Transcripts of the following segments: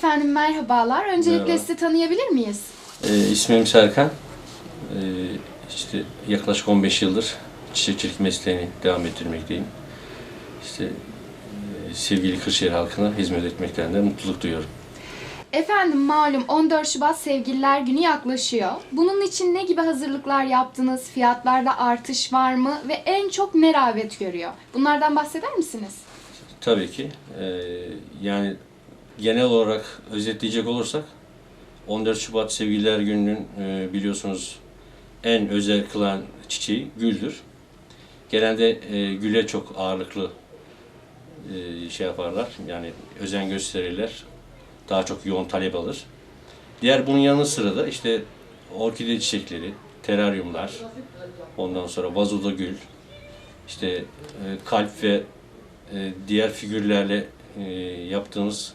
Efendim merhabalar. Öncelikle Merhaba. sizi tanıyabilir miyiz? Ee, ismim Serkan. Ee, işte yaklaşık 15 yıldır çiçekçilik mesleğini devam ettirmekteyim. İşte e, sevgili Kırşehir halkına hizmet etmekten de mutluluk duyuyorum. Efendim malum 14 Şubat Sevgililer Günü yaklaşıyor. Bunun için ne gibi hazırlıklar yaptınız? Fiyatlarda artış var mı? Ve en çok ne rağbet görüyor? Bunlardan bahseder misiniz? Tabii ki e, yani genel olarak özetleyecek olursak 14 Şubat Sevgililer Günü'nün e, biliyorsunuz en özel kılan çiçeği güldür. Genelde e, güle çok ağırlıklı e, şey yaparlar yani özen gösterirler. Daha çok yoğun talep alır. Diğer bunun yanı sıra da işte orkide çiçekleri, teraryumlar, ondan sonra vazoda gül, işte e, kalp ve diğer figürlerle e, yaptığımız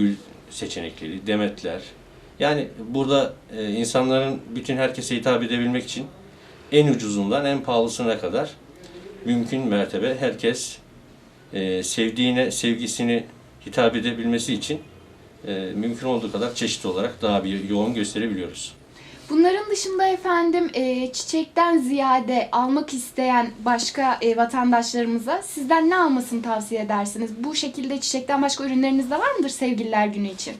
gül seçenekleri, demetler. Yani burada e, insanların bütün herkese hitap edebilmek için en ucuzundan en pahalısına kadar mümkün mertebe herkes e, sevdiğine, sevgisini hitap edebilmesi için e, mümkün olduğu kadar çeşitli olarak daha bir yoğun gösterebiliyoruz. Bunların dışında efendim e, çiçekten ziyade almak isteyen başka e, vatandaşlarımıza sizden ne almasını tavsiye edersiniz? Bu şekilde çiçekten başka ürünleriniz de var mıdır Sevgililer Günü için?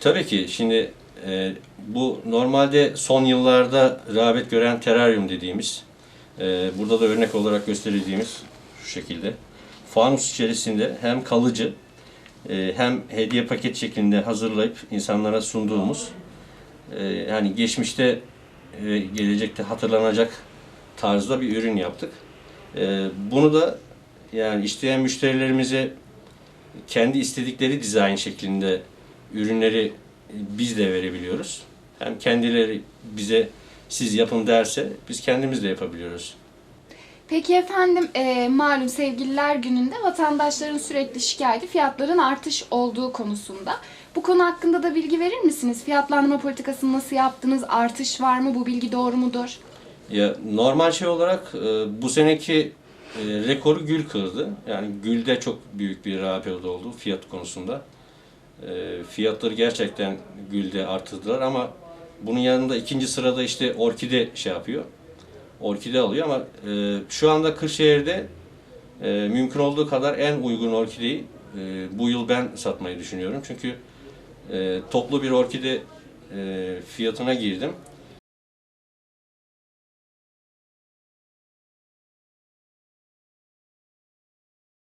Tabii ki şimdi e, bu normalde son yıllarda rağbet gören teraryum dediğimiz, e, burada da örnek olarak gösterildiğimiz şu şekilde. Fanus içerisinde hem kalıcı e, hem hediye paket şeklinde hazırlayıp insanlara sunduğumuz, e, yani geçmişte e, gelecekte hatırlanacak tarzda bir ürün yaptık. E, bunu da yani isteyen müşterilerimize kendi istedikleri dizayn şeklinde ürünleri biz de verebiliyoruz. Hem kendileri bize siz yapın derse biz kendimiz de yapabiliyoruz. Peki efendim e, malum Sevgililer Günü'nde vatandaşların sürekli şikayeti fiyatların artış olduğu konusunda. Bu konu hakkında da bilgi verir misiniz? Fiyatlandırma politikasını nasıl yaptınız? Artış var mı? Bu bilgi doğru mudur? Ya normal şey olarak e, bu seneki e, rekoru gül kırdı. Yani gülde çok büyük bir rağbet oldu fiyat konusunda. E, fiyatları gerçekten gülde artırdılar ama bunun yanında ikinci sırada işte orkide şey yapıyor. Orkide alıyor ama e, şu anda Kırşehir'de e, mümkün olduğu kadar en uygun orkideyi e, bu yıl ben satmayı düşünüyorum. Çünkü e, toplu bir orkide e, fiyatına girdim.